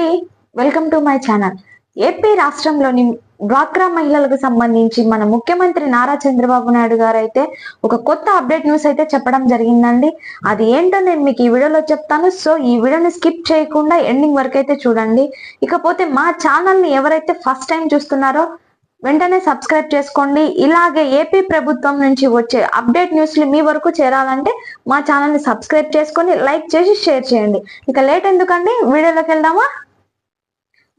అండి. Welcome to my channel AP రాష్ట్రంలోని డ్వాక్రా మహిళలకు సంబంధించి మన ముఖ్యమంత్రి నారా చంద్రబాబు నాయుడు గారు అయితే ఒక కొత్త అప్డేట్ న్యూస్ అయితే చెప్పడం జరిగిందండి. అది ఏంటో నేను మీకు ఈ వీడియోలో చెప్తాను. సో ఈ వీడియోని స్కిప్ చేయకుండా ఎండింగ్ వరకు అయితే చూడండి. ఇకపోతే మా ఛానల్ని ఎవరైతే ఫస్ట్ టైం చూస్తున్నారో వెంటనే సబ్స్క్రైబ్ చేసుకోండి. ఇలాగే ఏపీ ప్రభుత్వం నుంచి వచ్చే అప్డేట్ న్యూస్లు మీ వరకు చేరాలంటే మా ఛానల్ని సబ్స్క్రైబ్ చేసుకొని లైక్ చేసి షేర్ చేయండి. ఇక లేట్ ఎందుకండి? వీడియోలోకి వెళ్దామా?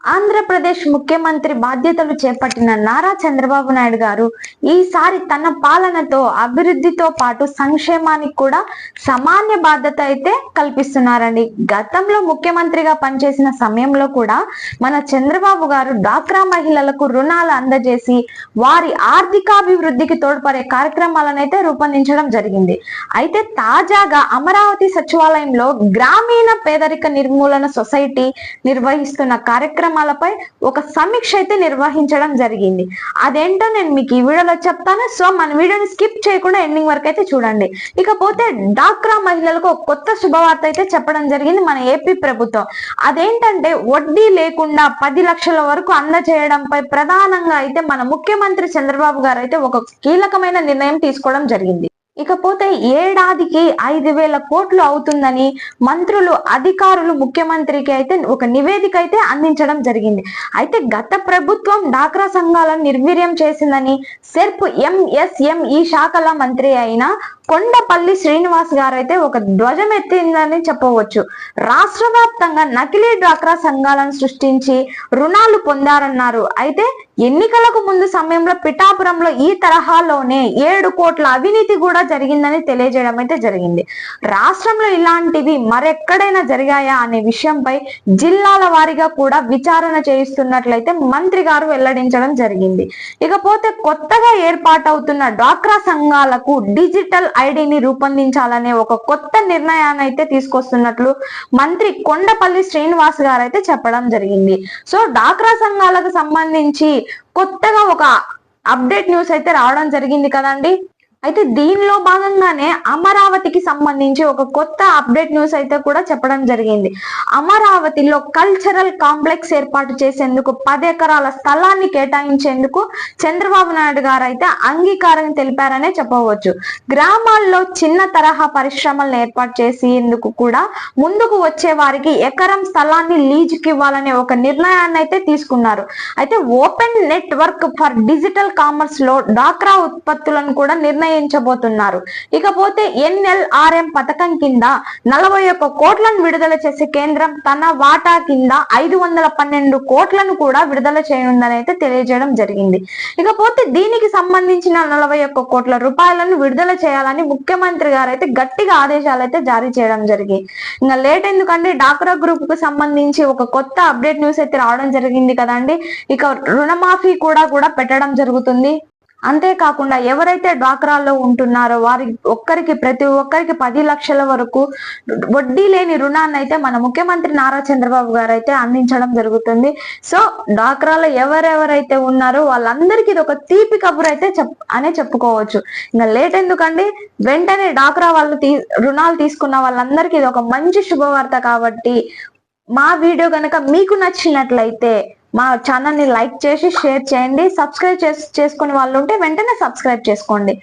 ఆంధ్రప్రదేశ్ ముఖ్యమంత్రి బాధ్యతలు చేపట్టిన నారా చంద్రబాబు నాయుడు గారు ఈసారి తన పాలనతో అభివృద్ధితో పాటు సంక్షేమానికి కూడా సమాన్య బాధ్యత అయితే కల్పిస్తున్నారండి. గతంలో ముఖ్యమంత్రిగా పనిచేసిన సమయంలో కూడా మన చంద్రబాబు గారు డాక్రా మహిళలకు రుణాలు అందజేసి వారి ఆర్థికాభివృద్ధికి తోడ్పడే కార్యక్రమాలను అయితే రూపొందించడం జరిగింది. అయితే తాజాగా అమరావతి సచివాలయంలో గ్రామీణ పేదరిక నిర్మూలన సొసైటీ నిర్వహిస్తున్న కార్యక్రమం కార్యక్రమాలపై ఒక సమీక్ష అయితే నిర్వహించడం జరిగింది. అదేంటో నేను మీకు ఈ వీడియోలో చెప్తాను. సో మన వీడియోని స్కిప్ చేయకుండా ఎండింగ్ వరకు అయితే చూడండి. ఇకపోతే డాక్రా మహిళలకు ఒక కొత్త శుభవార్త అయితే చెప్పడం జరిగింది మన ఏపీ ప్రభుత్వం. అదేంటంటే వడ్డీ లేకుండా పది లక్షల వరకు అందజేయడంపై ప్రధానంగా అయితే మన ముఖ్యమంత్రి చంద్రబాబు గారు అయితే ఒక కీలకమైన నిర్ణయం తీసుకోవడం జరిగింది. ఇకపోతే ఏడాదికి ఐదు వేల కోట్లు అవుతుందని మంత్రులు అధికారులు ముఖ్యమంత్రికి అయితే ఒక నివేదిక అయితే అందించడం జరిగింది. అయితే గత ప్రభుత్వం డాక్రా సంఘాలను నిర్వీర్యం చేసిందని సెర్ప్ ఎంఎస్ఎం ఈ శాఖల మంత్రి అయిన కొండపల్లి శ్రీనివాస్ గారైతే ఒక ధ్వజం ఎత్తిందని చెప్పవచ్చు. రాష్ట్ర వ్యాప్తంగా నకిలీ డ్వాక్రా సంఘాలను సృష్టించి రుణాలు పొందారన్నారు. అయితే ఎన్నికలకు ముందు సమయంలో పిఠాపురంలో ఈ తరహాలోనే ఏడు కోట్ల అవినీతి కూడా జరిగిందని తెలియజేయడం అయితే జరిగింది. రాష్ట్రంలో ఇలాంటివి మరెక్కడైనా జరిగాయా అనే విషయంపై జిల్లాల వారీగా కూడా విచారణ చేయిస్తున్నట్లయితే మంత్రి గారు వెల్లడించడం జరిగింది. ఇకపోతే కొత్తగా ఏర్పాటవుతున్న డ్వాక్రా సంఘాలకు డిజిటల్ ఐడిని రూపొందించాలనే ఒక కొత్త నిర్ణయాన్ని అయితే తీసుకొస్తున్నట్లు మంత్రి కొండపల్లి శ్రీనివాస్ గారు అయితే చెప్పడం జరిగింది. సో డాక్రా సంఘాలకు సంబంధించి కొత్తగా ఒక అప్డేట్ న్యూస్ అయితే రావడం జరిగింది కదండి. అయితే దీనిలో భాగంగానే అమరావతికి సంబంధించి ఒక కొత్త అప్డేట్ న్యూస్ అయితే కూడా చెప్పడం జరిగింది. అమరావతిలో కల్చరల్ కాంప్లెక్స్ ఏర్పాటు చేసేందుకు పది ఎకరాల స్థలాన్ని కేటాయించేందుకు చంద్రబాబు నాయుడు గారు అయితే అంగీకారం తెలిపారనే చెప్పవచ్చు. గ్రామాల్లో చిన్న తరహా పరిశ్రమలను ఏర్పాటు చేసేందుకు కూడా ముందుకు వచ్చే వారికి ఎకరం స్థలాన్ని లీజుకి ఇవ్వాలనే ఒక నిర్ణయాన్ని అయితే తీసుకున్నారు. అయితే ఓపెన్ నెట్వర్క్ ఫర్ డిజిటల్ కామర్స్లో డాక్రా ఉత్పత్తులను కూడా నిర్ణయం నిర్ణయించబోతున్నారు ఇకపోతే ఎన్ఎల్ఆర్ఎం పథకం కింద నలభై ఒక్క కోట్లను విడుదల చేసే కేంద్రం తన వాటా కింద ఐదు వందల పన్నెండు కోట్లను కూడా విడుదల చేయనుందని అయితే తెలియజేయడం జరిగింది. ఇకపోతే దీనికి సంబంధించిన నలభై ఒక్క కోట్ల రూపాయలను విడుదల చేయాలని ముఖ్యమంత్రి గారు అయితే గట్టిగా ఆదేశాలు అయితే జారీ చేయడం జరిగింది. ఇంకా లేట్ ఎందుకంటే డాక్రా గ్రూప్కు సంబంధించి ఒక కొత్త అప్డేట్ న్యూస్ అయితే రావడం జరిగింది కదండి. ఇక రుణమాఫీ కూడా కూడా పెట్టడం జరుగుతుంది. అంతేకాకుండా ఎవరైతే డ్వాక్రాల్లో ఉంటున్నారో వారి ఒక్కరికి ప్రతి ఒక్కరికి పది లక్షల వరకు వడ్డీ లేని రుణాన్ని అయితే మన ముఖ్యమంత్రి నారా చంద్రబాబు గారు అయితే అందించడం జరుగుతుంది. సో డ్వాక్రాలో ఎవరెవరైతే ఉన్నారో వాళ్ళందరికీ ఇది ఒక తీపి కబురు అయితే చెప్ అనే చెప్పుకోవచ్చు. ఇంకా లేట్ ఎందుకండి? వెంటనే డ్వాక్రా వాళ్ళు తీ రుణాలు తీసుకున్న వాళ్ళందరికీ ఇది ఒక మంచి శుభవార్త కాబట్టి మా వీడియో కనుక మీకు నచ్చినట్లయితే మా ఛానల్ని లైక్ చేసి షేర్ చేయండి. సబ్స్క్రైబ్ చేసి చేసుకునే వాళ్ళు ఉంటే వెంటనే సబ్స్క్రైబ్ చేసుకోండి.